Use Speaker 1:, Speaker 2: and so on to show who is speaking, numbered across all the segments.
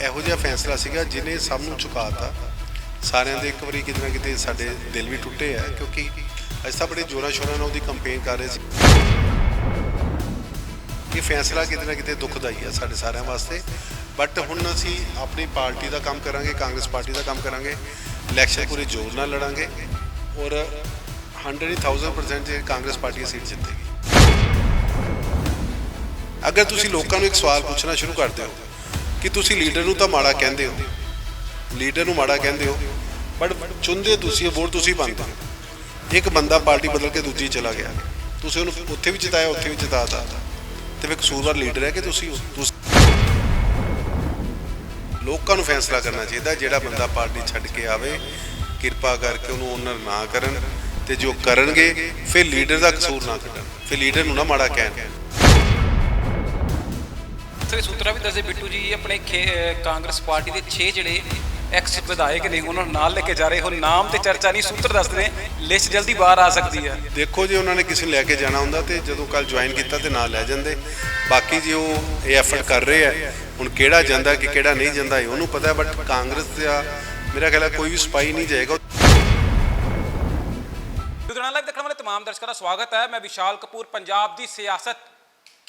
Speaker 1: ਇਹੋ ਜਿਹਾ ਫੈਸਲਾ ਸੀਗਾ ਜਿਹਨੇ ਸਭ ਨੂੰ ਝੁਕਾਤਾ ਸਾਰਿਆਂ ਦੇ ਇੱਕ ਵਾਰੀ ਕਿਤੇ ਨਾ ਕਿਤੇ ਸਾਡੇ ਦਿਲ ਵੀ ਟੁੱਟੇ ਆ ਕਿਉਂਕਿ ਅਸੀਂ ਤਾਂ ਬੜੇ ਜੋਰਾਂ ਸ਼ੋਰਾਂ ਨਾਲ ਉਹਦੀ ਕੰਪੇਨ ਕਰ ਰਹੇ ਸੀ। ਇਹ ਫੈਸਲਾ ਕਿਤੇ ਨਾ ਕਿਤੇ ਦੁਖਦਾਈ ਆ ਸਾਡੇ ਸਾਰਿਆਂ ਵਾਸਤੇ। ਬਟ ਹੁਣ ਅਸੀਂ ਆਪਣੀ ਪਾਰਟੀ ਦਾ ਕੰਮ ਕਰਾਂਗੇ ਕਾਂਗਰਸ ਪਾਰਟੀ ਦਾ ਕੰਮ ਕਰਾਂਗੇ ਇਲੈਕਸ਼ਨ ਪੂਰੇ ਜ਼ੋਰ ਨਾਲ ਲੜਾਂਗੇ ਔਰ 100,000% ਜੇ ਕਾਂਗਰਸ ਪਾਰਟੀ ਸੀਟ ਜਿੱਤੇਗੀ। ਅਗਰ ਤੁਸੀਂ ਲੋਕਾਂ ਨੂੰ ਇੱਕ ਸਵਾਲ ਪੁੱਛਣਾ ਸ਼ੁਰੂ ਕਰਦੇ ਹੋ ਕਿ ਤੁਸੀਂ ਲੀਡਰ ਨੂੰ ਤਾਂ ਮਾੜਾ ਕਹਿੰਦੇ ਹੋ। ਲੀਡਰ ਨੂੰ ਮਾੜਾ ਕਹਿੰਦੇ ਹੋ ਬਟ ਚੁਣਦੇ ਤੁਸੀਂ ਹੋ, ਵੋਟ ਤੁਸੀਂ ਪਾਉਂਦੇ ਹੋ। ਇੱਕ ਬੰਦਾ ਪਾਰਟੀ ਬਦਲ ਕੇ ਦੂਜੀ ਚਲਾ ਗਿਆ। ਤੁਸੀਂ ਉਹਨੂੰ ਉੱਥੇ ਵੀ ਜਿਤਾਇਆ ਉੱਥੇ ਵੀ ਜਿਤਾਤਾ ਤੇ ਫਿਰ ਕਸੂਰਵਾਰ ਲੀਡਰ ਹੈ ਕਿ ਤੁਸੀਂ ਤੁਸੀਂ ਲੋਕਾਂ ਨੂੰ ਫੈਸਲਾ ਕਰਨਾ ਚਾਹੀਦਾ ਜਿਹੜਾ ਬੰਦਾ ਪਾਰਟੀ ਛੱਡ ਕੇ ਆਵੇ ਕਿਰਪਾ ਕਰਕੇ ਉਹਨੂੰ ਓਨਰ ਨਾ ਕਰਨ ਤੇ ਜੋ ਕਰਨਗੇ ਫਿਰ ਲੀਡਰ ਦਾ ਕਸੂਰ ਨਾ ਕੱਢਣ। ਫਿਰ ਲੀਡਰ ਨੂੰ ਨਾ ਮਾੜਾ ਕਹਿਣ।
Speaker 2: ਸਰ ਸੂਤਰਾ ਵੀ ਦੱਸੇ ਬਿੱਟੂ ਜੀ ਆਪਣੇ ਖੇ- ਅਹ ਕਾਂਗਰਸ ਪਾਰਟੀ ਦੇ 6 ਜਿਹੜੇ ਐਕਸ ਵਿਧਾਇਕ ਨੇ ਉਹਨਾਂ ਨੂੰ ਨਾਲ ਲੈ ਕੇ ਜਾ ਰਹੇ ਹੁਣ ਨਾਮ ਤੇ ਚਰਚਾ ਨਹੀਂ ਸੂਤਰ ਦੱਸਦੇ ਨੇ ਲਿਸਟ ਜਲਦੀ ਬਾਹਰ ਆ ਸਕਦੀ ਹੈ
Speaker 1: ਦੇਖੋ ਜੇ ਉਹਨਾਂ ਨੇ ਕਿਸੇ ਨੂੰ ਲੈ ਕੇ ਜਾਣਾ ਹੁੰਦਾ ਤੇ ਜਦੋਂ ਕੱਲ ਜੁਆਇਨ ਕੀਤਾ ਤੇ ਨਾਲ ਲੈ ਜਾਂਦੇ ਬਾਕੀ ਜੇ ਉਹ ਇਹ ਐਫਰਟ ਕਰ ਰਹੇ ਆ ਹੁਣ ਕਿਹੜਾ ਜਾਂਦਾ ਕਿ ਕਿਹੜਾ ਨਹੀਂ ਜਾਂਦਾ ਇਹ ਉਹਨੂੰ ਪਤਾ ਬਟ ਕਾਂਗਰਸ ਦਾ ਮੇਰਾ ਖਿਆਲ ਹੈ ਕੋਈ ਵੀ ਸਪਾਈ ਨਹੀਂ ਜਾਏਗਾ
Speaker 2: ਲੁਧਿਆਣਾ ਲਾਈਵ ਦੇਖਣ ਵਾਲੇ तमाम ਦਰਸ਼ਕਾਂ ਦਾ ਸਵਾਗਤ ਹੈ ਮੈਂ ਵਿਸ਼ਾਲ ਕਪੂਰ ਪੰਜਾਬ ਦੀ ਸਿਆਸਤ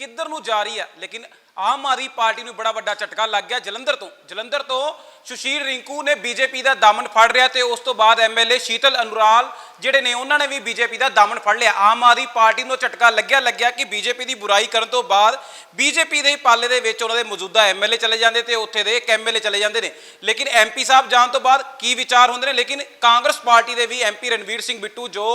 Speaker 2: ਕਿੱਧਰ ਨੂੰ ਜਾ ਰਹੀ ਹੈ? ਲੇਕਿਨ ਆਮ ਆਦਮੀ ਪਾਰਟੀ ਨੂੰ ਬੜਾ ਵੱਡਾ ਝਟਕਾ ਲੱਗ ਗਿਆ ਜਲੰਧਰ ਤੋਂ। ਜਲੰਧਰ ਤੋਂ ਸੁਸ਼ੀਲ ਰਿੰਕੂ ਨੇ ਬੀਜੇਪੀ ਦਾ ਦਾਮਨ ਫੜ ਰਿਹਾ ਤੇ ਉਸ ਤੋਂ ਬਾਅਦ ਐਮਐਲਏ ਸ਼ੀਤਲ ਅਨੁਰਾਲ ਜਿਹੜੇ ਨੇ, ਉਹਨਾਂ ਨੇ ਵੀ ਬੀਜੇਪੀ ਦਾ ਦਾਮਨ ਫੜ ਲਿਆ। ਆਮ ਆਦਮੀ ਪਾਰਟੀ ਨੂੰ ਝਟਕਾ ਲੱਗਿਆ ਲੱਗਿਆ ਕਿ ਬੀਜੇਪੀ ਦੀ ਬੁਰਾਈ ਕਰਨ ਤੋਂ ਬਾਅਦ ਬੀਜੇਪੀ ਦੇ ਪਾਲੇ ਦੇ ਵਿੱਚ ਉਹਨਾਂ ਦੇ ਮੌਜੂਦਾ ਐਮਐਲਏ ਚਲੇ ਜਾਂਦੇ ਤੇ ਉੱਥੇ ਦੇ ਇੱਕ ਐਮਐਲਏ ਚਲੇ ਜਾਂਦੇ ਨੇ। ਲੇਕਿਨ ਐਮਪੀ ਸਾਹਿਬ ਜਾਣ ਤੋਂ ਬਾਅਦ ਕੀ ਵਿਚਾਰ ਹੁੰਦੇ ਨੇ? ਲੇਕਿਨ ਕਾਂਗਰਸ ਪਾਰਟੀ ਦੇ ਵੀ ਐਮਪੀ ਰਣਵੀਰ ਸਿੰਘ ਬਿੱਟੂ ਜੋ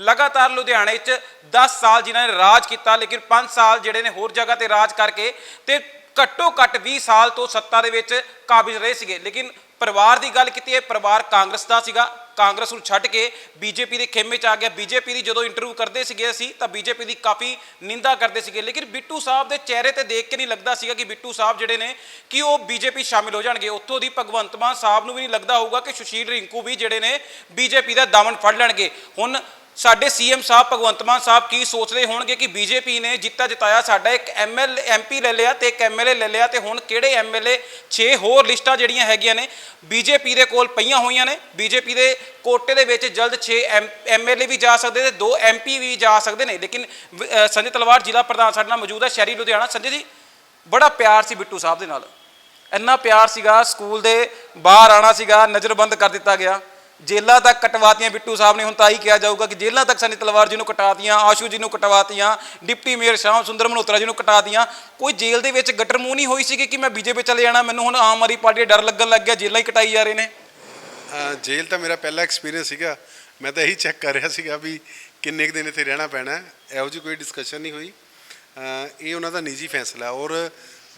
Speaker 2: ਲਗਾਤਾਰ ਲੁਧਿਆਣੇ 'ਚ 10 ਸਾਲ ਜਿਨ੍ਹਾਂ ਨੇ ਰਾਜ ਕੀਤਾ, ਲੇਕਿਨ 5 ਸਾਲ ਜਿਹੜੇ ਨੇ ਹੋਰ ਜਗ੍ਹਾ ਤੇ ਰਾਜ ਕਰਕੇ ਤੇ ਘੱਟੋ ਘੱਟ 20 ਸਾਲ ਤੋਂ ਸੱਤਾ ਦੇ ਵਿੱਚ ਕਾਬਿਜ਼ ਰਹੇ ਸੀਗੇ। ਲੇਕਿਨ ਪਰਿਵਾਰ ਦੀ ਗੱਲ ਕੀਤੀ ਹੈ, ਪਰਿਵਾਰ ਕਾਂਗਰਸ ਦਾ ਸੀਗਾ। ਕਾਂਗਰਸ ਨੂੰ ਛੱਡ ਕੇ ਬੀਜੇਪੀ ਦੇ ਖੇਮੇ 'ਚ ਆ ਗਿਆ। ਬੀਜੇਪੀ ਦੀ ਜਦੋਂ ਇੰਟਰਵਿਊ ਕਰਦੇ ਸੀਗੇ ਅਸੀਂ, ਤਾਂ ਬੀਜੇਪੀ ਦੀ ਕਾਫੀ ਨਿੰਦਾ ਕਰਦੇ ਸੀਗੇ। ਲੇਕਿਨ ਬਿੱਟੂ ਸਾਹਿਬ ਦੇ ਚਿਹਰੇ ਤੇ ਦੇਖ ਕੇ ਨਹੀਂ ਲੱਗਦਾ ਸੀਗਾ ਕਿ ਬਿੱਟੂ ਸਾਹਿਬ ਜਿਹੜੇ ਨੇ, ਕਿ ਉਹ ਬੀਜੇਪੀ ਸ਼ਾਮਿਲ ਹੋ ਜਾਣਗੇ। ਉੱਥੋਂ ਦੀ ਭਗਵੰਤ ਮਾਨ ਸਾਹਿਬ ਨੂੰ ਵੀ ਨਹੀਂ ਲੱਗਦਾ ਹੋਊਗਾ ਕਿ ਸੁਸ਼ੀਲ ਰਿੰਕੂ ਵੀ ਜਿਹੜੇ ਨੇ ਬੀਜੇਪੀ ਦਾ ਦਾਮਨ ਫੜ ਲੈਣਗੇ। ਹੁਣ ਸਾਡੇ ਸੀਐਮ ਸਾਹਿਬ, ਭਗਵੰਤ ਮਾਨ ਸਾਹਿਬ ਕੀ ਸੋਚਦੇ ਹੋਣਗੇ ਕਿ ਬੀਜੇਪੀ ਨੇ ਜਿੱਤਾ ਜਿਤਾਇਆ ਸਾਡਾ? ਇੱਕ ਐਮਐਲ ਐਮਪੀ ਲੈ ਲਿਆ ਤੇ ਇੱਕ ਐਮਐਲਏ ਲੈ ਲਿਆ ਤੇ ਹੁਣ ਕਿਹੜੇ ਐਮਐਲਏ 6 ਹੋਰ ਲਿਸਟਾਂ ਜਿਹੜੀਆਂ ਹੈਗੀਆਂ ਨੇ ਬੀਜੇਪੀ ਦੇ ਕੋਲ ਪਈਆਂ ਹੋਈਆਂ ਨੇ। ਬੀਜੇਪੀ ਦੇ ਕੋਟੇ ਦੇ ਵਿੱਚ ਜਲਦ 6 ਐਮਐਲਏ ਵੀ ਜਾ ਸਕਦੇ ਤੇ ਦੋ ਐਮਪੀ ਵੀ ਜਾ ਸਕਦੇ ਨੇ। ਲੇਕਿਨ ਸੰਜੇ ਤਲਵਾਰ ਜ਼ਿਲ੍ਹਾ ਪ੍ਰਧਾਨ ਸਾਡੇ ਨਾਲ ਮੌਜੂਦ ਹੈ, ਸ਼ਹਿਰੀ ਲੁਧਿਆਣਾ। ਸੰਜੇ ਜੀ, ਬੜਾ ਪਿਆਰ ਸੀ ਬਿੱਟੂ ਸਾਹਿਬ ਦੇ ਨਾਲ। ਇੰਨਾ ਪਿਆਰ ਸੀਗਾ, ਸਕੂਲ ਦੇ ਬਾਹਰ ਆਣਾ ਸੀਗਾ, ਨਜ਼ਰਬੰਦ ਕਰ ਦਿੱਤਾ ਗਿਆ। ਜੇਲਾਂ ਤੱਕ ਕਟਵਾਤੀਆਂ, ਬਿੱਟੂ ਸਾਹਿਬ ਨੇ ਹੁਣ ਤਾਂ ਹੀ ਕਿਹਾ ਜਾਊਗਾ ਕਿ ਜੇਲਾਂ ਤੱਕ ਸਨੀ ਤਲਵਾਰ ਜੀ ਨੂੰ ਕਟਾਤੀਆਂ, ਆਸ਼ੂ ਜੀ ਨੂੰ ਕਟਵਾਤੀਆਂ, ਡਿਪਟੀ ਮੇਅਰ ਸ਼ਾਮ ਸੁੰਦਰ ਮਲਹੋਤਰਾ ਜੀ ਨੂੰ ਕਟਾਤੀਆਂ। ਕੋਈ ਜੇਲ੍ਹ ਦੇ ਵਿੱਚ ਗੱਟਰ ਨਹੀਂ ਹੋਈ ਸੀ ਕਿ ਮੈਂ ਬੀਜੇਪੀ ਚਲੇ ਜਾਣਾ, ਮੈਨੂੰ ਹੁਣ ਆਮ ਆਦਮੀ ਪਾਰਟੀ ਦਾ ਡਰ ਲੱਗਣ ਲੱਗ ਗਿਆ ਜੇਲਾਂ ਹੀ ਕਟਾਈ ਜਾ ਰਹੇ ਨੇ।
Speaker 1: ਜੇਲ੍ਹ ਤਾਂ ਮੇਰਾ ਪਹਿਲਾ ਐਕਸਪੀਰੀਅੰਸ ਸੀਗਾ। ਮੈਂ ਤਾਂ ਇਹੀ ਚੈੱਕ ਕਰ ਰਿਹਾ ਸੀਗਾ ਵੀ ਕਿੰਨੇ ਕੁ ਦਿਨ ਇੱਥੇ ਰਹਿਣਾ ਪੈਣਾ, ਇਹੋ ਜਿਹੀ ਕੋਈ ਡਿਸਕਸ਼ਨ ਨਹੀਂ ਹੋਈ। ਇਹ ਉਹਨਾਂ ਦਾ ਨਿੱਜੀ ਫੈਸਲਾ ਔਰ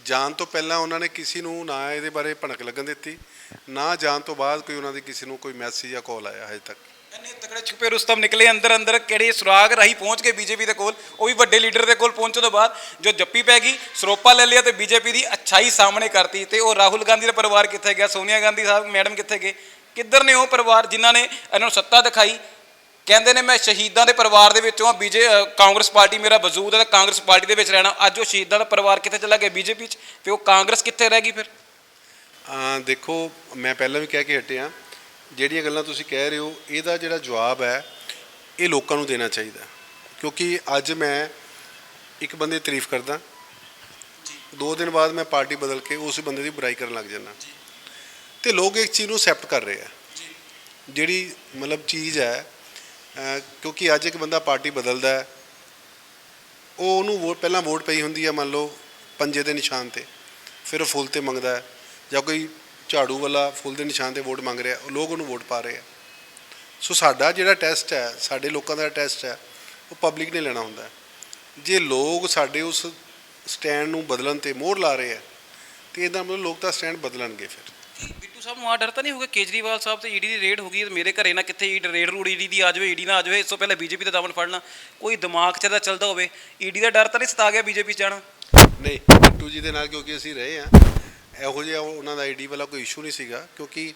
Speaker 1: ਜਾਣ ਤੋਂ ਪਹਿਲਾਂ ਉਹਨਾਂ ਨੇ ਕਿਸੇ ਨੂੰ ਨਾ ਇਹਦੇ ਬਾਰੇ ਭਣਕ ਲੱਗਣ ਦਿੱਤੀ। ਨਾ ਜਾਣ ਤੋਂ ਬਾਅਦ ਕੋਈ ਉਹਨਾਂ ਦੀ ਕਿਸੇ ਨੂੰ ਕੋਈ ਮੈਸੇਜ ਜਾਂ ਕਾਲ ਆਇਆ ਹਜੇ ਤੱਕ।
Speaker 2: ਇੰਨੇ ਤਕੜੇ ਛੁਪੇ ਰੁਸਤਮ ਨਿਕਲੇ ਅੰਦਰ ਅੰਦਰ ਕਿਹੜੇ ਸੁਰਾਗ ਰਾਹੀਂ ਪਹੁੰਚ ਗਏ ਬੀਜੇਪੀ ਦੇ ਕੋਲ? ਉਹ ਵੀ ਵੱਡੇ ਲੀਡਰ ਦੇ ਕੋਲ ਪਹੁੰਚਣ ਤੋਂ ਬਾਅਦ ਜੋ ਜੱਪੀ ਪੈ ਗਈ, ਸਰੋਪਾ ਲੈ ਲਿਆ ਤੇ ਬੀਜੇਪੀ ਦੀ ਅੱਛਾਈ ਸਾਹਮਣੇ ਕਰਤੀ। ਤੇ ਉਹ ਰਾਹੁਲ ਗਾਂਧੀ ਦਾ ਪਰਿਵਾਰ ਕਿੱਥੇ ਗਿਆ? ਸੋਨੀਆ ਗਾਂਧੀ ਸਾਹਿਬ, ਮੈਡਮ ਕਿੱਥੇ ਗਏ? ਕਿੱਧਰ ਨੇ ਉਹ ਪਰਿਵਾਰ ਜਿਨ੍ਹਾਂ ਨੇ ਇਹਨਾਂ ਨੂੰ ਸੱਤਾ ਦਿਖਾਈ? ਕਹਿੰਦੇ ਨੇ, ਮੈਂ ਸ਼ਹੀਦਾਂ ਦੇ ਪਰਿਵਾਰ ਦੇ ਵਿੱਚੋਂ ਆ ਬੀਜੇ ਕਾਂਗਰਸ ਪਾਰਟੀ ਮੇਰਾ ਵਜੂਦ ਹੈ ਤੇ ਕਾਂਗਰਸ ਪਾਰਟੀ ਦੇ ਵਿੱਚ ਰਹਿਣਾ। ਅੱਜ ਉਹ ਸ਼ਹੀਦਾਂ ਦਾ ਪਰਿਵਾਰ ਕਿੱਥੇ ਚਲਾ ਗਿਆ? ਬੀਜੇਪੀ 'ਚ? ਤੇ ਉਹ ਕਾਂਗਰਸ ਕਿੱਥੇ ਰਹਿ ਗਈ ਫਿਰ?
Speaker 1: ਦੇਖੋ, ਮੈਂ ਪਹਿਲਾਂ ਵੀ ਕਹਿ ਕੇ ਹਟਿਆ, ਜਿਹੜੀਆਂ ਗੱਲਾਂ ਤੁਸੀਂ ਕਹਿ ਰਹੇ ਹੋ, ਇਹਦਾ ਜਿਹੜਾ ਜਵਾਬ ਹੈ, ਇਹ ਲੋਕਾਂ ਨੂੰ ਦੇਣਾ ਚਾਹੀਦਾ ਕਿਉਂਕਿ ਅੱਜ ਮੈਂ ਇੱਕ ਬੰਦੇ ਦੀ ਤਾਰੀਫ ਕਰਦਾ। ਦੋ ਦਿਨ ਬਾਅਦ ਮੈਂ ਪਾਰਟੀ ਬਦਲ ਕੇ ਉਸ ਬੰਦੇ ਦੀ ਬੁਰਾਈ ਕਰਨ ਲੱਗ ਜਾਂਦਾ। ਤੇ ਲੋਕ ਇੱਕ ਚੀਜ਼ ਨੂੰ ਐਕਸੈਪਟ ਕਰ ਰਹੇ ਆ। ਜਿਹੜੀ ਮਤਲਬ ਚੀਜ਼ ਹੈ ਕਿਉਂਕਿ ਅੱਜ ਇੱਕ ਬੰਦਾ ਪਾਰਟੀ ਬਦਲਦਾ ਹੈ, ਉਹ ਉਹਨੂੰ ਵੋਟ ਪਹਿਲਾਂ ਵੋਟ ਪਈ ਹੁੰਦੀ ਹੈ ਮੰਨ ਲਓ, ਪੰਜੇ ਦੇ ਨਿਸ਼ਾਨ ਤੇ, ਫਿਰ ਉਹ ਫੁੱਲ ਤੇ ਮੰਗਦਾ ਹੈ। ਜਾਂ ਕੋਈ ਝਾੜੂ ਵਾਲਾ ਫੁੱਲ ਦੇ ਨਿਸ਼ਾਨ ਤੇ ਵੋਟ ਮੰਗ ਰਿਹਾ ਉਹ ਲੋਕ ਉਹਨੂੰ ਵੋਟ ਪਾ ਰਹੇ ਆ। ਸੋ ਸਾਡਾ ਜਿਹੜਾ ਟੈਸਟ ਹੈ ਸਾਡੇ ਲੋਕਾਂ ਦਾ ਟੈਸਟ ਹੈ ਉਹ ਪਬਲਿਕ ਨੇ ਲੈਣਾ ਹੁੰਦਾ। ਜੇ ਲੋਕ ਸਾਡੇ ਉਸ ਸਟੈਂਡ ਨੂੰ ਬਦਲਣ ਤੇ ਮੋਹਰ ਲਾ ਰਹੇ ਆ ਤੇ ਇਹਦਾ ਮਤਲਬ ਲੋਕ ਤਾਂ ਸਟੈਂਡ ਬਦਲਣਗੇ ਫਿਰ।
Speaker 2: ਬਿੱਟੂ ਸਾਹਿਬ ਨੂੰ ਆ ਡਰ ਤਾਂ ਨਹੀਂ ਹੋਊਗਾ? ਕੇਜਰੀਵਾਲ ਸਾਹਿਬ ਤੇ ਈਡੀ ਦੀ ਰੇਡ ਹੋ ਗਈ ਤੇ ਮੇਰੇ ਘਰੇ ਨਾ ਕਿੱਥੇ ਈਡ ਰੇਡ ਰੂਡ ਈਡੀ ਦੀ ਆ ਜਾਵੇ ਈਡੀ ਨਾ ਆ ਜਾਵੇ ਇਸ ਤੋਂ ਪਹਿਲਾਂ ਬੀਜੇਪੀ ਦਾ ਦਮਨ ਫੜਨਾ ਕੋਈ ਦਿਮਾਗ 'ਚ ਦਾ ਚੱਲਦਾ ਹੋਵੇ? ਈਡੀ ਦਾ ਡਰ ਤਾਂ ਨਹੀਂ ਸਤਾ ਗਿਆ ਬੀਜੇਪੀ 'ਚ ਜਾਣਾ?
Speaker 1: ਨਹੀਂ ਬਿੱਟੂ ਜੀ ਦੇ ਨਾਲ ਕਿਉਂਕਿ ਅਸੀਂ ਰਹੇ ਆ ਇਹੋ ਜਿਹਾ ਉਹਨਾਂ ਦਾ ਆਈਡੀ ਵਾਲਾ ਕੋਈ ਇਸ਼ੂ ਨਹੀਂ ਸੀਗਾ, ਕਿਉਂਕਿ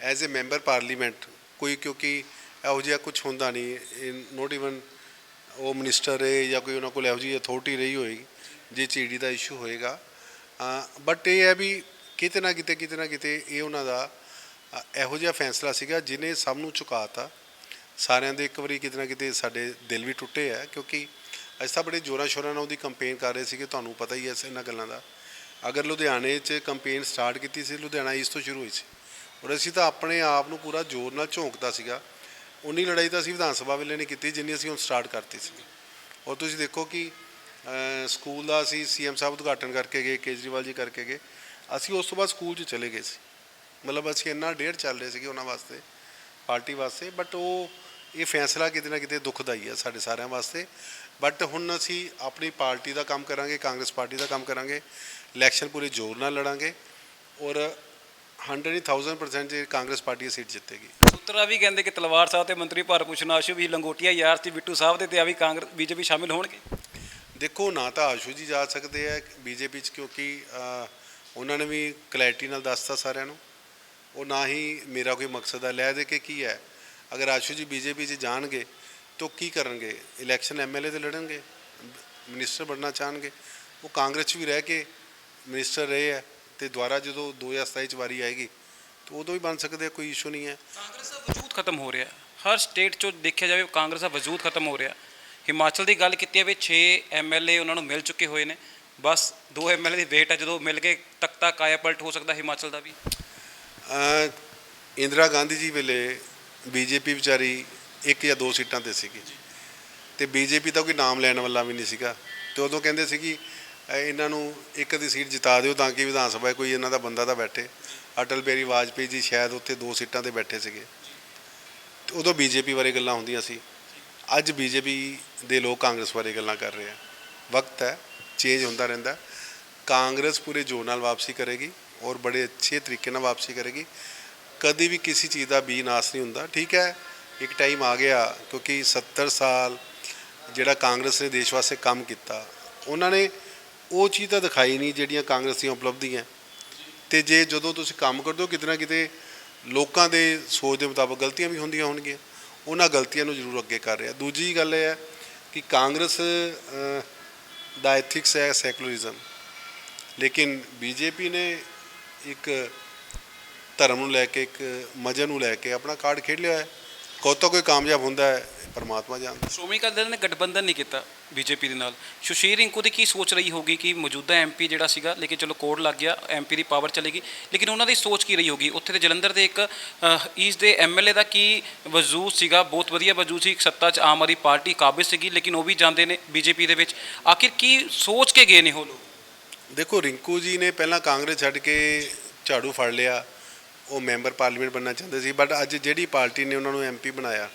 Speaker 1: ਐਜ਼ ਅ ਮੈਂਬਰ ਪਾਰਲੀਮੈਂਟ ਕੋਈ, ਕਿਉਂਕਿ ਇਹੋ ਜਿਹਾ ਕੁਝ ਹੁੰਦਾ ਨਹੀਂ ਨੋਟ ਇਵਨ ਉਹ ਮਿਨਿਸਟਰ ਹੈ ਜਾਂ ਕੋਈ ਉਹਨਾਂ ਕੋਲ ਇਹੋ ਜਿਹੀ ਅਥਾਰਟੀ ਰਹੀ ਹੋਏਗੀ, ਜੇ ਈਡੀ ਦਾ ਇਸ਼ੂ ਹੋਏਗਾ। ਬਟ ਇਹ ਹੈ ਵੀ ਕਿਤੇ ਨਾ ਕਿਤੇ ਕਿਤੇ ਨਾ ਕਿਤੇ ਇਹ ਉਹਨਾਂ ਦਾ ਇਹੋ ਜਿਹਾ ਫੈਸਲਾ ਸੀਗਾ ਜਿਹਨੇ ਸਭ ਨੂੰ ਝੁਕਾਤਾ ਸਾਰਿਆਂ ਦੇ ਇੱਕ ਵਾਰੀ ਕਿਤੇ ਨਾ ਕਿਤੇ ਸਾਡੇ ਦਿਲ ਵੀ ਟੁੱਟੇ ਆ, ਕਿਉਂਕਿ ਅਸੀਂ ਤਾਂ ਬੜੇ ਜੋਰਾਂ ਸ਼ੋਰਾਂ ਨਾਲ ਉਹਦੀ ਕੰਪੇਨ ਕਰ ਰਹੇ ਸੀਗੇ, ਤੁਹਾਨੂੰ ਪਤਾ ਹੀ ਹੈ ਇਸ ਇਹਨਾਂ ਗੱਲਾਂ ਦਾ। ਅਗਰ ਲੁਧਿਆਣੇ 'ਚ ਕੰਪੇਨ ਸਟਾਰਟ ਕੀਤੀ ਸੀ, ਲੁਧਿਆਣਾ ਈਸਟ ਤੋਂ ਸ਼ੁਰੂ ਹੋਈ ਸੀ। ਔਰ ਅਸੀਂ ਤਾਂ ਆਪਣੇ ਆਪ ਨੂੰ ਪੂਰਾ ਜ਼ੋਰ ਨਾਲ ਝੋਂਕਦਾ ਸੀਗਾ। ਉਨੀ ਲੜਾਈ ਤਾਂ ਅਸੀਂ ਵਿਧਾਨ ਸਭਾ ਵੇਲੇ ਨਹੀਂ ਕੀਤੀ, ਜਿੰਨੀ ਅਸੀਂ ਹੁਣ ਸਟਾਰਟ ਕਰਤੀ ਸੀ ਔਰ ਤੁਸੀਂ ਦੇਖੋ ਕਿ ਸਕੂਲ ਦਾ ਅਸੀਂ ਸੀਐਮ ਸਾਹਿਬ ਉਦਘਾਟਨ ਕਰਕੇ ਗਏ, ਕੇਜਰੀਵਾਲ ਜੀ ਕਰਕੇ ਗਏ। ਅਸੀਂ ਉਸ ਤੋਂ ਬਾਅਦ ਸਕੂਲ 'ਚ ਚਲੇ ਗਏ ਸੀ। ਮਤਲਬ ਅਸੀਂ ਇੰਨਾ ਡੇਢ ਚੱਲ ਰਹੇ ਸੀਗੇ ਉਹਨਾਂ ਵਾਸਤੇ, ਪਾਰਟੀ ਵਾਸਤੇ ਬਟ ਉਹ, ਇਹ ਫੈਸਲਾ ਕਿਤੇ ਨਾ ਕਿਤੇ ਦੁਖਦਾਈ ਹੈ ਸਾਡੇ ਸਾਰਿਆਂ ਵਾਸਤੇ। ਬਟ ਹੁਣ ਅਸੀਂ ਆਪਣੀ ਪਾਰਟੀ ਦਾ ਕੰਮ ਕਰਾਂਗੇ, ਕਾਂਗਰਸ ਪਾਰਟੀ ਦਾ ਕੰਮ ਕਰਾਂਗੇ। ਇਲੈਕਸ਼ਨ ਪੂਰੇ ਜ਼ੋਰ ਨਾਲ ਲੜਾਂਗੇ ਔਰ 100% ਜੇ ਕਾਂਗਰਸ ਪਾਰਟੀ ਇਹ ਸੀਟ ਜਿੱਤੇਗੀ।
Speaker 2: ਸੂਤਰਾ ਵੀ ਕਹਿੰਦੇ ਕਿ ਤਲਵਾਰ ਸਾਹਿਬ ਤੇ ਮੰਤਰੀ ਭਰਭੂਸ਼ਣ ਆਸ਼ੂ ਵੀ ਲੰਗੋਟੀਆ ਯਾਰ ਸੀ ਬਿੱਟੂ ਸਾਹਿਬ ਦੇ ਤੇ ਆ ਵੀ ਕਾਂਗਰਸ ਬੀਜੇਪੀ ਸ਼ਾਮਿਲ ਹੋਣਗੇ?
Speaker 1: ਦੇਖੋ ਨਾ ਤਾਂ ਆਸ਼ੂ ਜੀ ਜਾ ਸਕਦੇ ਆ ਬੀਜੇਪੀ ਚ ਕਿਉਂਕਿ ਉਹਨਾਂ ਨੇ ਵੀ ਕਲੈਰਿਟੀ ਨਾਲ ਦੱਸਤਾ ਸਾਰਿਆਂ ਨੂੰ। ਉਹ ਨਾ ਹੀ ਮੇਰਾ ਕੋਈ ਮਕਸਦ ਹੈ ਲੈ ਦੇ ਕੇ ਕੀ ਹੈ? ਅਗਰ ਆਸ਼ੂ ਜੀ ਬੀਜੇਪੀ ਚ ਜਾਣਗੇ ਤਾਂ ਕੀ ਕਰਨਗੇ? ਇਲੈਕਸ਼ਨ ਐਮਐਲਏ ਤੇ ਲੜਨਗੇ ਮਿਨਿਸਟਰ ਬਣਨਾ ਚਾਹਣਗੇ। ਉਹ ਕਾਂਗਰਸ 'ਚ ਵੀ ਰਹਿ ਕੇ ਮਿਨਿਸਟਰ ਰਹੇ ਹੈ ਤੇ ਦੁਬਾਰਾ ਜਦੋਂ 2027 ਚ ਵਾਰੀ ਆਏਗੀ ਤਾਂ ਉਦੋਂ ਵੀ ਬਣ ਸਕਦੇ ਆ ਕੋਈ ਇਸ਼ੂ ਨਹੀਂ ਹੈ।
Speaker 2: ਕਾਂਗਰਸ ਦਾ ਵਜੂਦ ਖਤਮ ਹੋ ਰਿਹਾ। ਹਰ ਸਟੇਟ 'ਚੋਂ ਦੇਖਿਆ ਜਾਵੇ ਕਾਂਗਰਸ ਦਾ ਵਜੂਦ ਖਤਮ ਹੋ ਰਿਹਾ। ਹਿਮਾਚਲ ਦੀ ਗੱਲ ਕੀਤੀ ਜਾਵੇ 6 ਐਮਐਲਏ ਉਹਨਾਂ ਨੂੰ ਮਿਲ ਚੁੱਕੇ ਹੋਏ ਨੇ। ਬਸ ਦੋ ਐਮਐਲਏ ਦੀ ਵੇਟ ਹੈ ਜਦੋਂ ਮਿਲ ਕੇ ਤਖਤਾ ਕਾਇਆ ਪਲਟ ਹੋ ਸਕਦਾ ਹਿਮਾਚਲ ਦਾ ਵੀ।
Speaker 1: ਅਹ ਇੰਦਰਾ ਗਾਂਧੀ ਜੀ ਵੇਲੇ ਬੀਜੇਪੀ ਵਿਚਾਰੀ ਇੱਕ ਜਾਂ ਦੋ ਸੀਟਾਂ ਤੇ ਸੀਗੀ। ਤੇ ਬੀਜੇਪੀ ਤਾਂ ਕੋਈ ਨਾਮ ਲੈਣ ਵਾਲਾ ਵੀ ਨਹੀਂ ਸੀਗਾ। ਤੇ ਉਦੋਂ ਕਹਿੰਦੇ ਸੀ ਕਿ ਅਹ ਇਹਨਾਂ ਨੂੰ ਇੱਕ ਦੀ ਸੀਟ ਜਿਤਾ ਦਿਓ ਤਾਂ ਕਿ ਵਿਧਾਨ ਸਭਾ ਕੋਈ ਇਹਨਾਂ ਦਾ ਬੰਦਾ ਤਾਂ ਬੈਠੇ। ਅਟਲ ਬਿਹਾਰੀ ਵਾਜਪੇਈ ਜੀ ਸ਼ਾਇਦ ਉੱਥੇ ਦੋ ਸੀਟਾਂ ਤੇ ਬੈਠੇ ਸੀਗੇ। ਤੇ ਉਦੋਂ ਬੀਜੇਪੀ ਬਾਰੇ ਗੱਲਾਂ ਹੁੰਦੀਆਂ ਸੀ। ਅੱਜ ਬੀਜੇਪੀ ਦੇ ਲੋਕ ਕਾਂਗਰਸ ਬਾਰੇ ਗੱਲਾਂ ਕਰ ਰਹੇ ਆ। ਵਕਤ ਹੈ ਚੇਂਜ ਹੁੰਦਾ ਰਹਿੰਦਾ। ਕਾਂਗਰਸ ਪੂਰੇ ਜੋਰ ਨਾਲ ਵਾਪਸੀ ਕਰੇਗੀ ਔਰ ਬੜੇ ਅੱਛੇ ਤਰੀਕੇ ਨਾਲ ਵਾਪਸੀ ਕਰੇਗੀ। ਕਦੀ ਵੀ ਕਿਸੇ ਚੀਜ਼ ਦਾ ਬੀ ਨਾਸ ਨਹੀਂ ਹੁੰਦਾ। ਠੀਕ ਹੈ, ਇੱਕ ਟਾਈਮ ਆ ਗਿਆ ਕਿਉਂਕਿ 70 ਸਾਲ ਜਿਹੜਾ ਕਾਂਗਰਸ ਨੇ ਦੇਸ਼ ਵਾਸਤੇ ਕੰਮ ਕੀਤਾ, ਉਹਨਾਂ ਨੇ ਉਹ ਚੀਜ਼ ਤਾਂ ਦਿਖਾਈ ਨਹੀਂ ਜਿਹੜੀਆਂ ਕਾਂਗਰਸ ਦੀਆਂ ਉਪਲਬਧੀਆਂ। ਤੇ ਜੇ ਜਦੋਂ ਤੁਸੀਂ ਕੰਮ ਕਰਦੇ ਹੋ, ਕਿਤੇ ਨਾ ਕਿਤੇ ਲੋਕਾਂ ਦੇ ਸੋਚ ਦੇ ਮੁਤਾਬਕ ਗਲਤੀਆਂ ਵੀ ਹੁੰਦੀਆਂ ਹੋਣਗੀਆਂ। ਉਹਨਾਂ ਗਲਤੀਆਂ ਨੂੰ ਜ਼ਰੂਰ ਅੱਗੇ ਕਰ ਰਿਹਾ। ਦੂਜੀ ਗੱਲ ਇਹ ਹੈ ਕਿ ਕਾਂਗਰਸ ਦਾ ਐਥਿਕਸ ਹੈ ਸੈਕੂਲਰਿਜ਼ਮ ਲੇਕਿਨ ਬੀਜੇਪੀ ਨੇ ਇੱਕ ਧਰਮ ਨੂੰ ਲੈ ਕੇ, ਇੱਕ ਮਜ਼ਹਬ ਨੂੰ ਲੈ ਕੇ ਆਪਣਾ ਕਾਰਡ ਖੇਡ ਲਿਆ ਹੈ। ਤੱਕ ਕੋਈ ਕਾਮਯਾਬ ਹੁੰਦਾ ਹੈ ਪਰਮਾਤਮਾ ਜਾਣਦਾ
Speaker 2: ਸ਼੍ਰੋਮਣੀ ਅਕਾਲੀ ਦਲ ਨੇ ਗਠਬੰਧਨ ਨਹੀਂ ਕੀਤਾ ਬੀਜੇਪੀ ਦੇ ਨਾਲ। ਸੁਸ਼ੀਰ ਰਿੰਕੂ ਦੀ ਕੀ ਸੋਚ ਰਹੀ ਹੋਗੀ ਕਿ ਮੌਜੂਦਾ ਐਮਪੀ ਜਿਹੜਾ ਸੀਗਾ ਲੇਕਿਨ ਚਲੋ ਕੋਡ ਲੱਗ ਗਿਆ ਐਮਪੀ ਦੀ ਪਾਵਰ ਚਲੇਗੀ ਲੇਕਿਨ ਉਹਨਾਂ ਦੀ ਸੋਚ ਕੀ ਰਹੀ ਹੋਗੀ ਉੱਥੇ ਦੇ ਜਲੰਧਰ ਦੇ ਇੱਕ ਈਸ ਦੇ ਐਮਐਲਏ ਦਾ ਕੀ ਵਜੂਦ ਸੀਗਾ? ਬਹੁਤ ਵਧੀਆ ਵਜੂਦ ਸੀ ਇੱਕ ਸੱਤਾ 'ਚ ਆਮ ਆਦਮੀ ਪਾਰਟੀ ਕਾਬਿਲ ਸੀਗੀ ਲੇਕਿਨ ਉਹ ਵੀ ਜਾਂਦੇ ਨੇ ਬੀਜੇਪੀ ਦੇ ਵਿੱਚ। ਆਖਿਰ ਕੀ ਸੋਚ ਕੇ ਗਏ ਨੇ ਉਹ ਲੋਕ?
Speaker 1: ਦੇਖੋ ਰਿੰਕੂ ਜੀ ਨੇ ਪਹਿਲਾਂ ਕਾਂਗਰਸ ਛੱਡ ਕੇ ਝਾੜੂ ਫੜ ਲਿਆ। ਉਹ ਮੈਂਬਰ ਪਾਰਲੀਮੈਂਟ ਬਣਨਾ ਚਾਹੁੰਦੇ ਸੀ ਬਟ ਅੱਜ ਜਿਹੜੀ ਪਾਰਟੀ ਨੇ ਉਹਨਾਂ ਨੂੰ ਐਮਪੀ ਬਣਾਇਆ,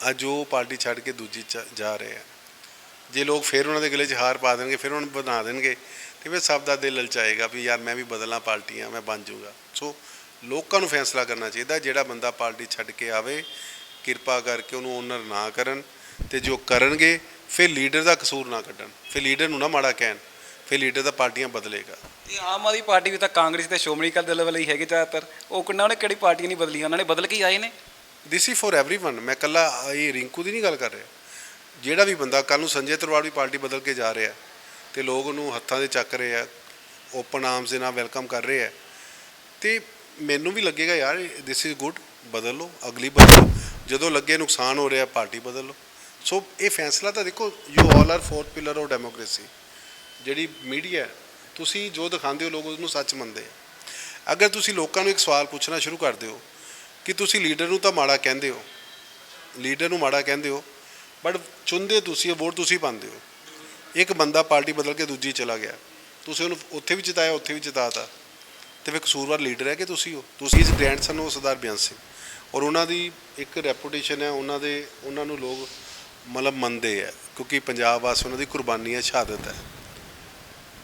Speaker 1: ਅੱਜ ਉਹ ਪਾਰਟੀ ਛੱਡ ਕੇ ਦੂਜੀ 'ਚ ਜਾ ਰਹੇ ਆ। ਜੇ ਲੋਕ ਫਿਰ ਉਹਨਾਂ ਦੇ ਗਲੇ 'ਚ ਹਾਰ ਪਾ ਦੇਣਗੇ, ਫਿਰ ਉਹਨਾਂ ਨੂੰ ਬਣਾ ਦੇਣਗੇ, ਤੇ ਫਿਰ ਸਭ ਦਾ ਦਿਲ ਲਲਚਾਏਗਾ ਵੀ ਯਾਰ ਮੈਂ ਵੀ ਬਦਲਾਂ ਪਾਰਟੀਆਂ, ਮੈਂ ਬਣ ਜਾਊਗਾ। ਸੋ ਲੋਕਾਂ ਨੂੰ ਫੈਸਲਾ ਕਰਨਾ ਚਾਹੀਦਾ, ਜਿਹੜਾ ਬੰਦਾ ਪਾਰਟੀ ਛੱਡ ਕੇ ਆਵੇ, ਕਿਰਪਾ ਕਰਕੇ ਉਹਨੂੰ ਓਨਰ ਨਾ ਕਰਨ, ਤੇ ਜੋ ਕਰਨਗੇ, ਫਿਰ ਲੀਡਰ ਦਾ ਕਸੂਰ ਨਾ ਕੱਢਣ, ਫਿਰ ਲੀਡਰ ਨੂੰ ਨਾ ਮਾੜਾ ਕਹਿਣ। ਕਿ ਲੀਡਰ ਦਾ ਪਾਰਟੀਆਂ ਬਦਲੇਗਾ।
Speaker 2: ਤੇ ਆਮ ਆਦਮੀ ਪਾਰਟੀ ਵੀ ਤਾਂ ਕਾਂਗਰਸ ਤੇ ਸ਼ੋਮਣੀ ਅਕਾਲੀ ਦਲ ਹੀ ਹੈਗੇ ਜ਼ਿਆਦਾਤਰ ਉਹ ਕਿੰਨਾ ਉਹਨੇ ਕਿਹੜੀ ਪਾਰਟੀ ਨਹੀਂ ਬਦਲੀਆਂ ਉਹਨਾਂ ਨੇ ਬਦਲ ਕੇ ਆਏ ਨੇ।
Speaker 1: ਦਿਸ ਇਜ਼ ਫॉर एवरीवन ਮੈਂ ਕੱਲਾ ਇਹ ਰਿੰਕੂ ਦੀ ਨਹੀਂ ਗੱਲ ਕਰ ਰਿਹਾ। ਜਿਹੜਾ ਵੀ ਬੰਦਾ ਕੱਲ ਨੂੰ ਸੰਜੇ ਤਰਵਾਲ ਵੀ ਪਾਰਟੀ ਬਦਲ ਕੇ ਜਾ ਰਿਹਾ ਤੇ ਲੋਕ ਉਹਨੂੰ ਹੱਥਾਂ ਦੇ ਚੱਕ ਰਹੇ ਆ ਓਪਨ ਆਰਮਸ ਦੇ ਨਾਲ ਵੈਲਕਮ ਕਰ ਰਹੇ ਆ ਤੇ ਮੈਨੂੰ ਵੀ ਲੱਗੇਗਾ ਯਾਰ ਦਿਸ ਇਜ਼ ਗੁੱਡ ਬਦਲ ਲੋ ਅਗਲੀ ਬਦਲੋ। ਜਦੋਂ ਲੱਗੇ ਨੁਕਸਾਨ ਹੋ ਰਿਹਾ ਪਾਰਟੀ ਬਦਲ। ਲੋ ਸੋ ਇਹ ਫੈਸਲਾ ਤਾਂ ਦੇਖੋ you all are fourth pillar of democracy ਜਿਹੜੀ ਮੀਡੀਆ ਤੁਸੀਂ ਜੋ ਦਿਖਾਉਂਦੇ ਹੋ, ਲੋਕ ਉਹਨੂੰ ਸੱਚ ਮੰਨਦੇ ਆ। ਅਗਰ ਤੁਸੀਂ ਲੋਕਾਂ ਨੂੰ ਇੱਕ ਸਵਾਲ ਪੁੱਛਣਾ ਸ਼ੁਰੂ ਕਰ ਦਿਓ ਕਿ ਤੁਸੀਂ ਲੀਡਰ ਨੂੰ ਤਾਂ ਮਾੜਾ ਕਹਿੰਦੇ ਹੋ ਲੀਡਰ ਨੂੰ ਮਾੜਾ ਕਹਿੰਦੇ ਹੋ ਬਟ ਚੁਣਦੇ ਤੁਸੀਂ ਹੋ ਵੋਟ ਤੁਸੀਂ ਪਾਉਂਦੇ ਹੋ। ਇੱਕ ਬੰਦਾ ਪਾਰਟੀ ਬਦਲ ਕੇ ਦੂਜੀ ਚਲਾ ਗਿਆ, ਤੁਸੀਂ ਉਹਨੂੰ ਉੱਥੇ ਵੀ ਜਿਤਾਇਆ, ਉੱਥੇ ਵੀ ਜਿਤਾਤਾ। ਤੇ ਫਿਰ ਕਸੂਰਵਾਰ ਲੀਡਰ ਹੈ ਕਿ ਤੁਸੀਂ ਹੋ? ਤੁਸੀਂ ਇਸ ਗ੍ਰੈਂਡਸਨ ਹੋ ਸਰਦਾਰ ਬਿਆਨ ਸਿੰਘ। ਔਰ ਉਹਨਾਂ ਦੀ ਇੱਕ ਰੈਪੂਟੇਸ਼ਨ ਹੈ, ਉਹਨਾਂ ਦੇ, ਉਹਨਾਂ ਨੂੰ ਲੋਕ ਮਤਲਬ ਮੰਨਦੇ ਆ, ਕਿਉਂਕਿ ਪੰਜਾਬ ਵਾਸਤੇ ਉਹਨਾਂ ਦੀ ਕੁਰਬਾਨੀ ਹੈ, ਸ਼ਹਾਦਤ ਹੈ।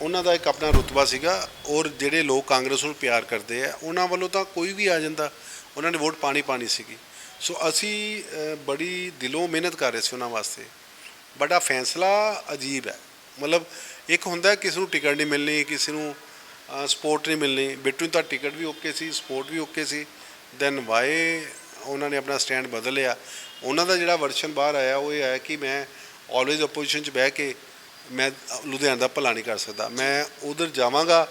Speaker 1: ਉਹਨਾਂ ਦਾ ਇੱਕ ਆਪਣਾ ਰੁਤਬਾ ਸੀਗਾ, ਔਰ ਜਿਹੜੇ ਲੋਕ ਕਾਂਗਰਸ ਨੂੰ ਪਿਆਰ ਕਰਦੇ ਆ, ਉਹਨਾਂ ਵੱਲੋਂ ਤਾਂ ਕੋਈ ਵੀ ਆ ਜਾਂਦਾ, ਉਹਨਾਂ ਨੇ ਵੋਟ ਪਾਣੀ ਪਾਣੀ ਸੀਗੀ। ਸੋ ਅਸੀਂ ਬੜੀ ਦਿਲੋਂ ਮਿਹਨਤ ਕਰ ਰਹੇ ਸੀ ਉਹਨਾਂ ਵਾਸਤੇ। ਬਟ ਆ ਫੈਸਲਾ ਅਜੀਬ ਹੈ। ਮਤਲਬ ਇੱਕ ਹੁੰਦਾ ਕਿਸੇ ਨੂੰ ਟਿਕਟ ਨਹੀਂ ਮਿਲਣੀ, ਕਿਸੇ ਨੂੰ ਸਪੋਰਟ ਨਹੀਂ ਮਿਲਣੀ। ਬਿੱਟੂ ਤਾਂ ਟਿਕਟ ਵੀ ਓਕੇ ਸੀ, ਸਪੋਰਟ ਵੀ ਓਕੇ ਸੀ। ਦੈਨ ਵਾਏ ਉਹਨਾਂ ਨੇ ਆਪਣਾ ਸਟੈਂਡ ਬਦਲ ਲਿਆ ਉਹਨਾਂ ਦਾ ਜਿਹੜਾ ਵਰਸ਼ਨ ਬਾਹਰ ਆਇਆ, ਉਹ ਇਹ ਹੈ ਕਿ ਮੈਂ ਆਲਵੇਜ਼ ਆਪੋਜੀਸ਼ਨ 'ਚ ਬਹਿ ਕੇ ਮੈਂ ਲੁਧਿਆਣਾ ਦਾ ਭਲਾ ਨਹੀਂ ਕਰ ਸਕਦਾ। ਮੈਂ ਉਧਰ ਜਾਵਾਂਗਾ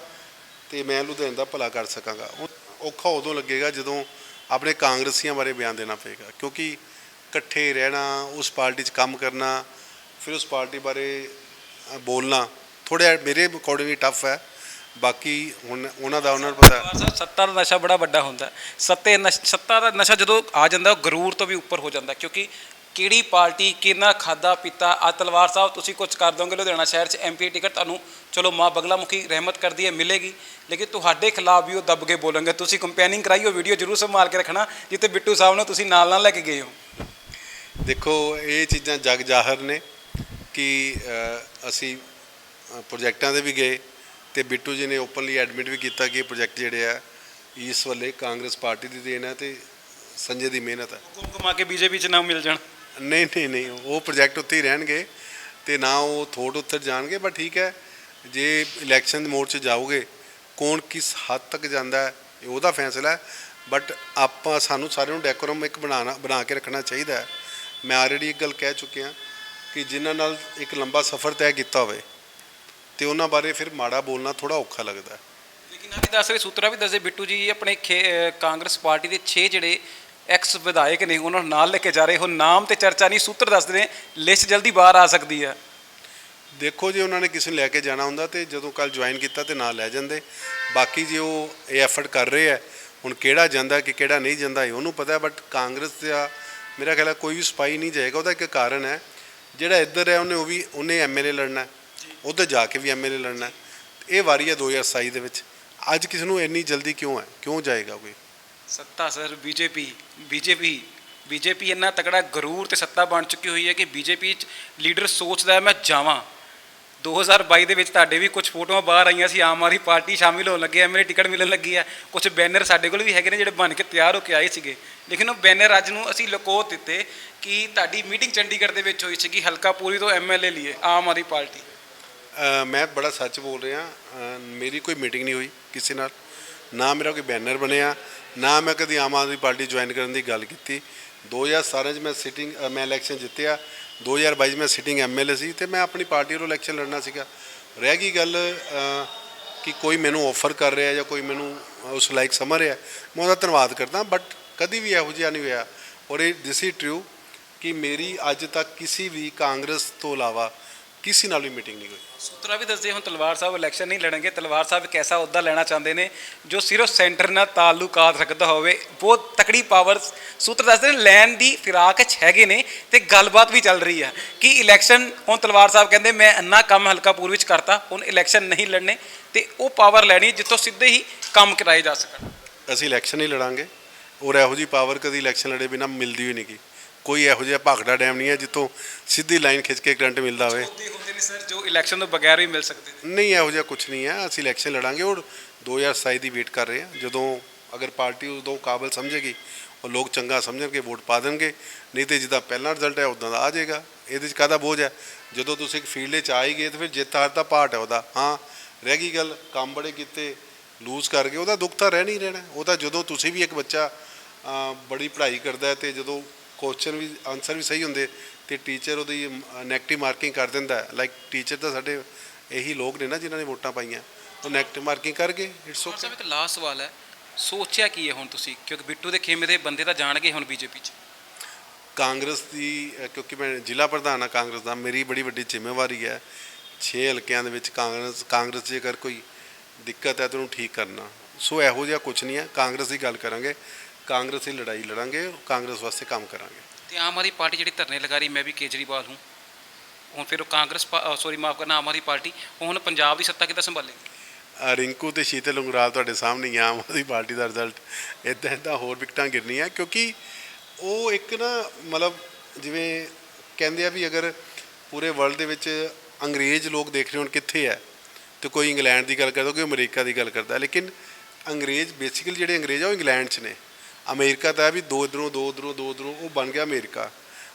Speaker 1: ਤੇ ਮੈਂ ਲੁਧਿਆਣਾ ਦਾ ਭਲਾ ਕਰ ਸਕਾਂਗਾ। ਉਹ ਔਖਾ ਉਦੋਂ ਲੱਗੇਗਾ ਜਦੋਂ ਆਪਣੇ ਕਾਂਗਰਸੀਆਂ ਬਾਰੇ ਬਿਆਨ ਦੇਣਾ ਪਏਗਾ। ਕਿਉਂਕਿ ਇਕੱਠੇ ਰਹਿਣਾ, ਉਸ ਪਾਰਟੀ 'ਚ ਕੰਮ ਕਰਨਾ, ਫਿਰ ਉਸ ਪਾਰਟੀ ਬਾਰੇ ਬੋਲਣਾ ਥੋੜ੍ਹਾ ਮੇਰੇ ਅਕੋਰਡਿੰਗਲੀ ਟਫ ਹੈ। ਬਾਕੀ ਹੁਣ ਉਹਨਾਂ ਦਾ ਉਹਨਾਂ ਨੂੰ ਪਤਾ
Speaker 2: ਸੱਤਾ ਦਾ ਨਸ਼ਾ ਬੜਾ ਵੱਡਾ ਹੁੰਦਾ। ਸੱਤੇ ਨਸ਼- ਸੱਤਾ ਦਾ ਨਸ਼ਾ ਜਦੋਂ ਆ ਜਾਂਦਾ, ਉਹ ਗਰੂਰ ਤੋਂ ਵੀ ਉੱਪਰ ਹੋ ਜਾਂਦਾ। ਕਿਉਂਕਿ ਕਿਹੜੀ ਪਾਰਟੀ ਕਿੰਨਾ ਖਾਦਾ ਪੀਤਾ ਆ ਤਲਵਾਰ ਸਾਹਿਬ ਤੁਸੀਂ ਕੁਝ ਕਰ ਦੋਗੇ ਲੁਧਿਆਣਾ ਸ਼ਹਿਰ 'ਚ ਐਮਪੀ ਟਿਕਟ ਤੁਹਾਨੂੰ ਚਲੋ ਮਾਂ ਬਗਲਾਮੁਖੀ ਰਹਿਮਤ ਕਰਦੀ ਹੈ ਮਿਲੇਗੀ। ਲੇਕਿਨ ਤੁਹਾਡੇ ਖਿਲਾਫ ਵੀ ਉਹ ਦੱਬ ਕੇ ਬੋਲਣਗੇ। ਤੁਸੀਂ ਕੰਪੇਨਿੰਗ ਕਰਾਈ ਉਹ ਵੀਡੀਓ ਜ਼ਰੂਰ ਸੰਭਾਲ ਕੇ ਰੱਖਣਾ ਜਿੱਤੇ ਬਿੱਟੂ ਸਾਹਿਬ ਨੂੰ ਤੁਸੀਂ ਨਾਲ ਨਾਲ ਲੈ ਕੇ ਗਏ ਹੋ।
Speaker 1: ਦੇਖੋ ਇਹ ਚੀਜ਼ਾਂ ਜਗ ਜ਼ਾਹਰ ਨੇ ਕਿ ਅਸੀਂ ਪ੍ਰੋਜੈਕਟਾਂ ਦੇ ਵੀ ਗਏ ਤੇ ਬਿੱਟੂ ਜੀ ਨੇ ਓਪਨਲੀ ਐਡਮਿਟ ਵੀ ਕੀਤਾ ਕਿ ਇਹ ਪ੍ਰੋਜੈਕਟ ਜਿਹੜੇ ਆ ਇਸ ਵੱਲੇ ਕਾਂਗਰਸ ਪਾਰਟੀ ਦੀ ਦੇਣ ਹੈ ਤੇ ਸੰਜੇ ਦੀ ਮਿਹਨਤ ਹੈ
Speaker 2: ਘੁੰਮ ਘੁਮਾ ਕੇ ਬੀਜੇਪੀ 'ਚ ਨਾ ਮਿਲ ਜਾਣ।
Speaker 1: ਨਹੀਂ ਨਹੀਂ ਨਹੀਂ, ਉਹ ਪ੍ਰੋਜੈਕਟ ਉੱਥੇ ਹੀ ਰਹਿਣਗੇ ਤੇ ਨਾ ਉਹ ਥੋੜ ਉੱਤਰ ਜਾਣਗੇ ਪਰ ਠੀਕ ਹੈ, ਜੇ ਇਲੈਕਸ਼ਨ ਦੇ ਮੋੜ 'ਚ ਜਾਓਗੇ, ਕੌਣ ਕਿਸ ਹੱਦ ਤੱਕ ਜਾਂਦਾ ਹੈ, ਇਹ ਉਹਦਾ ਫੈਸਲਾ ਹੈ ਬਟ ਆਪਾਂ, ਸਾਨੂੰ ਸਾਰਿਆਂ ਨੂੰ ਡੈਕੋਰਮ ਇੱਕ ਬਣਾਉਣਾ, ਬਣਾ ਕੇ ਰੱਖਣਾ ਚਾਹੀਦਾ ਹੈ। ਮੈਂ ਆਲਰੇਡੀ ਇੱਕ ਗੱਲ ਕਹਿ ਚੁੱਕਿਆ ਕਿ ਜਿਨ੍ਹਾਂ ਨਾਲ ਇੱਕ ਲੰਬਾ ਸਫ਼ਰ ਤੈਅ ਕੀਤਾ ਹੋਵੇ, ਤੇ ਉਹਨਾਂ ਬਾਰੇ ਫਿਰ ਮਾੜਾ ਬੋਲਣਾ ਥੋੜਾ ਔਖਾ ਲੱਗਦਾ ਹੈ।
Speaker 2: ਲੇਕਿਨ ਆ ਵੀ ਦੱਸ ਰਹੇ, ਸੂਤਰਾ ਵੀ ਦੱਸਦੇ, ਬਿੱਟੂ ਜੀ ਆਪਣੇ ਖੇ- ਕਾਂਗਰਸ ਪਾਰਟੀ ਦੇ 6 ਜਿਹੜੇ ਐਕਸ ਵਿਧਾਇਕ ਨੇ ਉਹਨਾਂ ਨੂੰ ਨਾਲ ਲੈ ਕੇ ਜਾ ਰਹੇ ਹੋ ਨਾਮ ਤੇ ਚਰਚਾ ਨਹੀਂ ਸੂਤਰ ਦੱਸਦੇ ਨੇ ਲਿਸਟ ਜਲਦੀ ਬਾਹਰ ਆ ਸਕਦੀ ਹੈ।
Speaker 1: ਦੇਖੋ ਜੇ ਉਹਨਾਂ ਨੇ ਕਿਸੇ ਨੂੰ ਲੈ ਕੇ ਜਾਣਾ ਹੁੰਦਾ ਤੇ ਜਦੋਂ ਕੱਲ ਜੁਆਇਨ ਕੀਤਾ ਤੇ ਨਾਲ ਲੈ ਜਾਂਦੇ। ਬਾਕੀ ਜੇ ਉਹ ਇਹ ਐਫਰਟ ਕਰ ਰਹੇ ਆ ਹੁਣ ਕਿਹੜਾ ਜਾਂਦਾ ਕਿ ਕਿਹੜਾ ਨਹੀਂ ਜਾਂਦਾ ਇਹ ਉਹਨੂੰ ਪਤਾ ਬਟ ਕਾਂਗਰਸ ਦਾ ਮੇਰਾ ਖਿਆਲ ਹੈ ਕੋਈ ਵੀ ਸਪਾਈ ਨਹੀਂ ਜਾਏਗਾ ਉਹਦਾ ਇੱਕ ਕਾਰਨ ਹੈ। ਜਿਹੜਾ ਇੱਧਰ ਹੈ ਉਹਨੇ ਉਹ ਵੀ ਉਹਨੇ ਐਮਐਲਏ ਲੜਨਾ ਉੱਧਰ ਜਾ ਕੇ ਵੀ ਐਮਐਲਏ ਲੜਨਾ। ਇਹ ਵਾਰੀ ਹੈ 2027 ਦੇ ਵਿੱਚ। ਅੱਜ ਕਿਸ ਨੂੰ ਇੰਨੀ ਜਲਦੀ ਕਿਉਂ ਹੈ? ਕਿਉਂ ਜਾਏਗਾ ਕੋਈ?
Speaker 2: ਸੱਤਾ ਸਰ, ਬੀਜੇਪੀ ਬੀਜੇਪੀ ਬੀਜੇਪੀ ਇੰਨਾ ਤਕੜਾ ਗਰੂਰ ਤੇ ਸੱਤਾ ਬਣ ਚੁੱਕੀ ਹੋਈ ਹੈ ਕਿ ਬੀਜੇਪੀ ਚ ਲੀਡਰ ਸੋਚਦਾ ਮੈਂ ਜਾਵਾਂ। 2022 ਦੇ ਵਿੱਚ ਤੁਹਾਡੇ ਵੀ ਕੁਝ ਫੋਟੋਆਂ ਬਾਹਰ ਆਈਆਂ ਸੀ, ਆਮ ਆਦਮੀ ਪਾਰਟੀ ਸ਼ਾਮਿਲ ਹੋਣ ਲੱਗੇ ਆ ਮੇਰੇ ਟਿਕਟ ਮਿਲਣ ਲੱਗੀ ਆ ਕੁਝ ਬੈਨਰ ਸਾਡੇ ਕੋਲ ਵੀ ਹੈਗੇ ਨੇ ਜਿਹੜੇ ਬਣ ਕੇ ਤਿਆਰ ਹੋ ਕੇ ਆਏ ਸੀਗੇ। ਲੇਕਿਨ ਉਹ ਬੈਨਰ ਅੱਜ ਨੂੰ ਅਸੀਂ ਲਕੋ ਦਿੱਤੇ ਕਿ ਤੁਹਾਡੀ ਮੀਟਿੰਗ ਚੰਡੀਗੜ੍ਹ ਦੇ ਵਿੱਚ ਹੋਈ ਸੀਗੀ, ਹਲਕਾ ਪੂਰੀ ਤੋਂ ਐਮਐਲਏ ਲਈਏ ਆਮ ਆਦਮੀ ਪਾਰਟੀ।
Speaker 1: ਮੈਂ ਬੜਾ ਸੱਚ ਬੋਲ ਰਿਹਾ ਮੇਰੀ ਕੋਈ ਮੀਟਿੰਗ ਨਹੀਂ ਹੋਈ ਕਿਸੇ ਨਾਲ। ਨਾ ਮੇਰਾ ਕੋਈ ਬੈਨਰ ਬਣਿਆ, ਨਾ ਮੈਂ ਕਦੀ ਆਮ ਆਦਮੀ ਪਾਰਟੀ ਜੁਆਇਨ ਕਰਨ ਦੀ ਗੱਲ ਕੀਤੀ। 2017 ਚ ਮੈਂ ਸਿਟਿੰਗ ਮੈਂ ਇਲੈਕਸ਼ਨ ਜਿੱਤਿਆ। 2022 ਚ ਮੈਂ ਸਿਟਿੰਗ ਐਮਐਲਏ ਸੀ ਤੇ ਮੈਂ ਆਪਣੀ ਪਾਰਟੀ ਵੱਲੋਂ ਇਲੈਕਸ਼ਨ ਲੜਨਾ ਸੀਗਾ। ਰਹਿ ਗਈ ਗੱਲ ਕਿ ਕੋਈ ਮੈਨੂੰ ਆਫਰ ਕਰ ਰਿਹਾ ਜਾਂ ਕੋਈ ਮੈਨੂੰ ਉਸ ਲਾਇਕ ਸਮਝ ਰਿਹਾ, ਮੈਂ ਉਹਦਾ ਧੰਨਵਾਦ ਕਰਦਾ ਬਟ ਕਦੀ ਵੀ ਇਹੋ ਜਿਹਾ ਨਹੀਂ ਹੋਇਆ। ਔਰ ਇਹ ਦਿਸ ਇਜ਼ ਟਰੂ ਕਿ ਮੇਰੀ ਅੱਜ ਤੱਕ ਕਿਸੇ ਵੀ ਕਾਂਗਰਸ ਤੋਂ ਇਲਾਵਾ ਕਿਸੇ ਨਾਲ ਵੀ ਮੀਟਿੰਗ ਨਹੀਂ ਹੋਈ।
Speaker 2: ਸੂਤਰਾ ਵੀ ਦੱਸਦੇ ਹੁਣ ਤਲਵਾਰ ਸਾਹਿਬ ਇਲੈਕਸ਼ਨ ਨਹੀਂ ਲੜਨਗੇ। ਤਲਵਾਰ ਸਾਹਿਬ ਇੱਕ ਐਸਾ ਅਹੁਦਾ ਲੈਣਾ ਚਾਹੁੰਦੇ ਨੇ ਜੋ ਸਿਰਫ ਸੈਂਟਰ ਨਾਲ ਤਾਲੁਕਾਤ ਰੱਖਦਾ ਹੋਵੇ ਬਹੁਤ ਤਕੜੀ ਪਾਵਰ ਸੂਤਰ ਦੱਸਦੇ ਨੇ ਲੈਣ ਦੀ ਫਿਰਾਕ 'ਚ ਹੈਗੇ ਨੇ ਤੇ ਗੱਲਬਾਤ ਵੀ ਚੱਲ ਰਹੀ ਹੈ ਕਿ ਇਲੈਕਸ਼ਨ ਹੁਣ ਤਲਵਾਰ ਸਾਹਿਬ ਕਹਿੰਦੇ ਮੈਂ ਇੰਨਾ ਕੰਮ ਹਲਕਾ ਪੂਰ ਵਿੱਚ ਕਰਤਾ ਹੁਣ ਇਲੈਕਸ਼ਨ ਨਹੀਂ ਲੜਨੇ ਤੇ ਉਹ ਪਾਵਰ ਲੈਣੀ ਜਿੱਥੋਂ ਸਿੱਧੇ ਹੀ ਕੰਮ ਕਰਾਏ ਜਾ ਸਕਣ।
Speaker 1: ਅਸੀਂ ਇਲੈਕਸ਼ਨ ਹੀ ਲੜਾਂਗੇ। ਔਰ ਇਹੋ ਜੀ ਪਾਵਰ ਕਦੀ ਇਲੈਕਸ਼ਨ ਲੜੇ ਬਿਨਾ ਮਿਲਦੀ ਹੋਈ ਨਹੀਂ ਗੀ। ਕੋਈ ਇਹੋ ਜਿਹਾ ਭਾਗੜਾ ਡੈਮ ਨਹੀਂ ਹੈ ਜਿੱਥੋਂ ਸਿੱਧੀ ਲਾਈਨ ਖਿੱਚ ਕੇ ਕਰੰਟ ਮਿਲਦਾ ਹੋਵੇ।
Speaker 2: ਹੁੰਦੇ ਹੁੰਦੇ ਨੇ ਸਰ ਜੋ ਇਲੈਕਸ਼ਨ ਤੋਂ ਬਗੈਰ ਵੀ ਮਿਲ ਸਕਦੇ ਨੇ।
Speaker 1: ਨਹੀਂ ਇਹੋ ਜਿਹਾ ਕੁਝ ਨਹੀਂ ਹੈ। ਅਸੀਂ ਇਲੈਕਸ਼ਨ ਲੜਾਂਗੇ ਔਰ 2027 ਦੀ ਵੇਟ ਕਰ ਰਹੇ ਹਾਂ। ਜਦੋਂ ਅਗਰ ਪਾਰਟੀ ਉਦੋਂ ਕਾਬਲ ਸਮਝੇਗੀ ਉਹ ਲੋਕ ਚੰਗਾ ਸਮਝਣਗੇ ਵੋਟ ਪਾ ਦੇਣਗੇ। ਨਹੀਂ ਤੇ ਜਿੱਦਾਂ ਪਹਿਲਾ ਰਿਜ਼ਲਟ ਹੈ ਉਦਾਂ ਦਾ ਆ ਜਾਏਗਾ। ਇਹਦੇ 'ਚ ਕਾਹਦਾ ਬੋਝ ਹੈ? ਜਦੋਂ ਤੁਸੀਂ ਇੱਕ ਫੀਲਡ 'ਚ ਆਈ ਗਏ ਤਾਂ ਫਿਰ ਜਿੱਤ ਹਾਰ ਦਾ ਪਾਰਟ ਹੈ ਉਹਦਾ। ਹਾਂ ਰਹਿ ਗਈ ਗੱਲ। ਕੰਮ ਬੜੇ ਕੀਤੇ ਲੂਜ਼ ਕਰ ਗਏ। ਉਹਦਾ ਦੁੱਖ ਤਾਂ ਰਹਿ ਨਹੀਂ ਰਹਿਣਾ। ਉਹ ਤਾਂ ਜਦੋਂ ਤੁਸੀਂ ਵੀ ਇੱਕ ਬੱਚਾ ਬੜੀ ਪੜ੍ਹਾਈ ਕਰਦਾ ਤੇ ਜਦੋਂ ਕੁਐਸਚਨ ਵੀ ਆਨਸਰ ਵੀ ਸਹੀ ਹੁੰਦੇ ਤੇ ਟੀਚਰ ਉਹਦੀ ਨੈਗੇਟਿਵ ਮਾਰਕਿੰਗ ਕਰ ਦਿੰਦਾ ਲਾਈਕ ਟੀਚਰ ਤਾਂ ਸਾਡੇ ਇਹੀ ਲੋਕ ਨੇ ਨਾ ਜਿਨ੍ਹਾਂ ਨੇ ਵੋਟਾਂ ਪਾਈਆਂ। ਉਹ ਨੈਗੇਟਿਵ ਮਾਰਕਿੰਗ ਕਰਕੇ ਇਟਸ
Speaker 2: ਸਰ
Speaker 1: ਓਕੇ
Speaker 2: ਸਾਹਿਬ ਇੱਕ ਲਾਸਟ ਸਵਾਲ ਹੈ। ਸੋਚਿਆ ਕੀ ਹੈ ਹੁਣ ਤੁਸੀਂ? ਕਿਉਂਕਿ ਬਿੱਟੂ ਦੇ ਖੇਮੇ ਦੇ ਬੰਦੇ ਤਾਂ ਜਾਣਗੇ ਹੁਣ ਬੀਜੇਪੀ 'ਚ।
Speaker 1: ਕਾਂਗਰਸ ਦੀ ਕਿਉਂਕਿ ਮੈਂ ਜ਼ਿਲ੍ਹਾ ਪ੍ਰਧਾਨ ਹਾਂ ਕਾਂਗਰਸ ਦਾ ਮੇਰੀ ਬੜੀ ਵੱਡੀ ਜ਼ਿੰਮੇਵਾਰੀ ਹੈ 6 ਹਲਕਿਆਂ ਦੇ ਵਿੱਚ ਕਾਂਗਰਸ ਕਾਂਗਰਸ ਅਗਰ ਕੋਈ ਦਿੱਕਤ ਹੈ ਤਾਂ ਉਹਨੂੰ ਠੀਕ ਕਰਨਾ। ਸੋ ਇਹੋ ਜਿਹਾ ਕੁਝ ਨਹੀਂ ਹੈ। ਕਾਂਗਰਸ ਦੀ ਗੱਲ ਕਰਾਂਗੇ। ਕਾਂਗਰਸ ਦੀ ਲੜਾਈ ਲੜਾਂਗੇ ਕਾਂਗਰਸ ਵਾਸਤੇ ਕੰਮ ਕਰਾਂਗੇ।
Speaker 2: ਤੇ ਆਮ ਆਦਮੀ ਪਾਰਟੀ ਜਿਹੜੀ ਧਰਨੇ ਲਗਾ ਰਹੀ ਮੈਂ ਵੀ ਕੇਜਰੀਵਾਲ ਹੂੰ। ਹੁਣ ਫਿਰ ਉਹ ਕਾਂਗਰਸ ਸੌਰੀ ਮਾਫ ਕਰਨਾ ਆਮ ਆਦਮੀ ਪਾਰਟੀ ਹੁਣ ਪੰਜਾਬ ਦੀ ਸੱਤਾ ਕਿੱਦਾਂ ਸੰਭਾਲੇਗੀ?
Speaker 1: ਰਿੰਕੂ ਤੇ ਸ਼ੀਤਲ ਉਂਗਰਾਲ ਤੁਹਾਡੇ ਸਾਹਮਣੇ ਹੀ ਆਮ ਆਦਮੀ ਪਾਰਟੀ ਦਾ ਰਿਜ਼ਲਟ ਇਦਾਂ ਇਦਾਂ ਹੋਰ ਵਿਕਟਾਂ ਗਿਰਨੀਆਂ ਕਿਉਂਕਿ ਉਹ ਇੱਕ ਨਾ ਮਤਲਬ ਜਿਵੇਂ ਕਹਿੰਦੇ ਆ ਵੀ ਅਗਰ ਪੂਰੇ ਵਰਲਡ ਦੇ ਵਿੱਚ ਅੰਗਰੇਜ਼ ਲੋਕ ਦੇਖ ਰਹੇ ਹੋਣ ਕਿੱਥੇ ਹੈ ਤੇ ਕੋਈ ਇੰਗਲੈਂਡ ਦੀ ਗੱਲ ਕਰਦਾ ਕੋਈ ਅਮਰੀਕਾ ਦੀ ਗੱਲ ਕਰਦਾ ਲੇਕਿਨ ਅੰਗਰੇਜ਼ ਬੇਸਿਕਲੀ ਜਿਹੜੇ ਅੰਗਰੇਜ਼ ਆ ਉਹ ਇੰਗਲੈਂਡ 'ਚ ਨੇ। ਅਮਰੀਕਾ ਤਾਂ ਹੈ ਵੀ ਦੋ ਇਧਰੋਂ ਦੋ ਉਧਰੋਂ ਦੋ ਉਧਰੋਂ ਉਹ ਬਣ ਗਿਆ ਅਮਰੀਕਾ।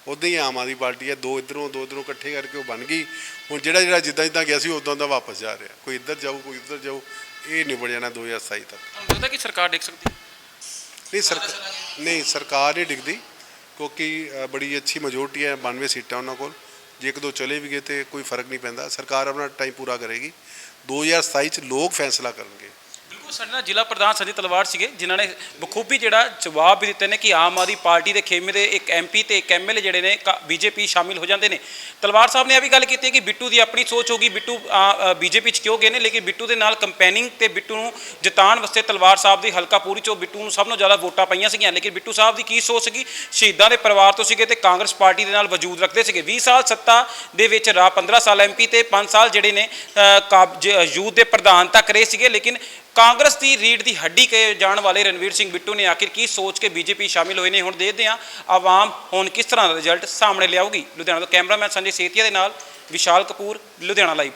Speaker 1: ਉੱਦਾਂ ਹੀ ਆਮ ਆਦਮੀ ਪਾਰਟੀ ਹੈ ਦੋ ਇਧਰੋਂ ਦੋ ਉਧਰੋਂ ਇਕੱਠੇ ਕਰਕੇ ਉਹ ਬਣ ਗਈ। ਹੁਣ ਜਿਹੜਾ ਜਿਹੜਾ ਜਿੱਦਾਂ ਜਿੱਦਾਂ ਗਿਆ ਸੀ ਉਦਾਂ ਦਾ ਵਾਪਸ ਜਾ ਰਿਹਾ। ਕੋਈ ਇੱਧਰ ਜਾਊ ਕੋਈ ਉੱਧਰ ਜਾਊ ਇਹ ਨਿਬੜ ਜਾਣਾ 2027 ਤੱਕ।
Speaker 2: ਲੱਗਦਾ ਕਿ ਸਰਕਾਰ ਦੇਖ ਸਕਦੀ?
Speaker 1: ਨਹੀਂ ਸਰਕਾਰ ਨਹੀਂ ਸਰਕਾਰ ਨਹੀਂ ਡਿੱਗਦੀ ਕਿਉਂਕਿ ਬੜੀ ਅੱਛੀ ਮੈਜੋਰਟੀ ਹੈ 92 ਸੀਟਾਂ ਉਹਨਾਂ ਕੋਲ। ਜੇ ਇੱਕ ਦੋ ਚਲੇ ਵੀ ਗਏ ਤੇ ਕੋਈ ਫ਼ਰਕ ਨਹੀਂ ਪੈਂਦਾ। ਸਰਕਾਰ ਆਪਣਾ ਟਾਈਮ ਪੂਰਾ ਕਰੇਗੀ। 2027 ਚ ਲੋਕ ਫੈਸਲਾ ਕਰਨਗੇ।
Speaker 2: ਸਾਡੇ ਨਾਲ ਜ਼ਿਲ੍ਹਾ ਪ੍ਰਧਾਨ ਸੰਜੇ ਤਲਵਾਰ ਸੀਗੇ ਜਿਨ੍ਹਾਂ ਨੇ ਬਖੂਬੀ ਜਿਹੜਾ ਜਵਾਬ ਵੀ ਦਿੱਤੇ ਨੇ ਕਿ ਆਮ ਆਦਮੀ ਪਾਰਟੀ ਦੇ ਖੇਮੇ ਦੇ ਇੱਕ ਐਮਪੀ ਤੇ ਇੱਕ ਐਮਐਲਏ ਜਿਹੜੇ ਨੇ ਬੀਜੇਪੀ ਸ਼ਾਮਿਲ ਹੋ ਜਾਂਦੇ ਨੇ। ਤਲਵਾਰ ਸਾਹਿਬ ਨੇ ਇਹ ਵੀ ਗੱਲ ਕੀਤੀ ਹੈ ਕਿ ਬਿੱਟੂ ਦੀ ਆਪਣੀ ਸੋਚ ਹੋਗੀ ਬਿੱਟੂ ਬੀਜੇਪੀ 'ਚ ਕਿਉਂ ਗਏ ਨੇ ਲੇਕਿਨ ਬਿੱਟੂ ਦੇ ਨਾਲ ਕੰਪੇਨਿੰਗ ਤੇ ਬਿੱਟੂ ਨੂੰ ਜਿਤਾਉਣ ਵਾਸਤੇ ਤਲਵਾਰ ਸਾਹਿਬ ਦੀ ਹਲਕਾ ਪੂਰੀ ਚੋਂ ਬਿੱਟੂ ਨੂੰ ਸਭ ਤੋਂ ਜ਼ਿਆਦਾ ਵੋਟਾਂ ਪਈਆਂ ਸੀਗੀਆਂ। ਲੇਕਿਨ ਬਿੱਟੂ ਸਾਹਿਬ ਦੀ ਕੀ ਸੋਚ ਸੀਗੀ? ਸ਼ਹੀਦਾਂ ਦੇ ਪਰਿਵਾਰ ਤੋਂ ਸੀਗੇ ਤੇ ਕਾਂਗਰਸ ਪਾਰਟੀ ਦੇ ਨਾਲ ਵਜੂਦ ਰੱਖਦੇ ਸੀਗੇ। 20 ਸਾਲ ਸੱਤਾ ਦੇ ਵਿੱਚ ਰਾ 15 ਸਾਲ ਐਮਪੀ ਤੇ 5 ਸਾਲ ਜਿਹੜੇ ਨੇ ਅ, ਕਾਬਜ ਯੂਥ ਦੇ ਪ੍ਰਧਾਨ ਤੱਕ ਰਹੇ ਸੀਗੇ। ਲੇਕਿਨ ਕਾਂਗਰਸ ਦੀ ਰੀੜ ਦੀ ਹੱਡੀ ਕਹੇ ਜਾਣ ਵਾਲੇ ਰਣਵੀਰ ਸਿੰਘ ਬਿੱਟੂ ਨੇ ਆਖਿਰ ਕੀ ਸੋਚ ਕੇ ਬੀਜੇਪੀ ਸ਼ਾਮਿਲ ਹੋਏ ਨੇ? ਹੁਣ ਦੇਖਦੇ ਹਾਂ ਆਵਾਮ ਹੁਣ ਕਿਸ ਤਰ੍ਹਾਂ ਦਾ ਰਿਜ਼ਲਟ ਸਾਹਮਣੇ ਲਿਆਊਗੀ। ਲੁਧਿਆਣਾ ਤੋਂ ਕੈਮਰਾਮੈਨ ਸੰਜੇ ਸੇਤੀਆ ਦੇ ਨਾਲ ਵਿਸ਼ਾਲ ਕਪੂਰ, ਲੁਧਿਆਣਾ ਲਾਈਵ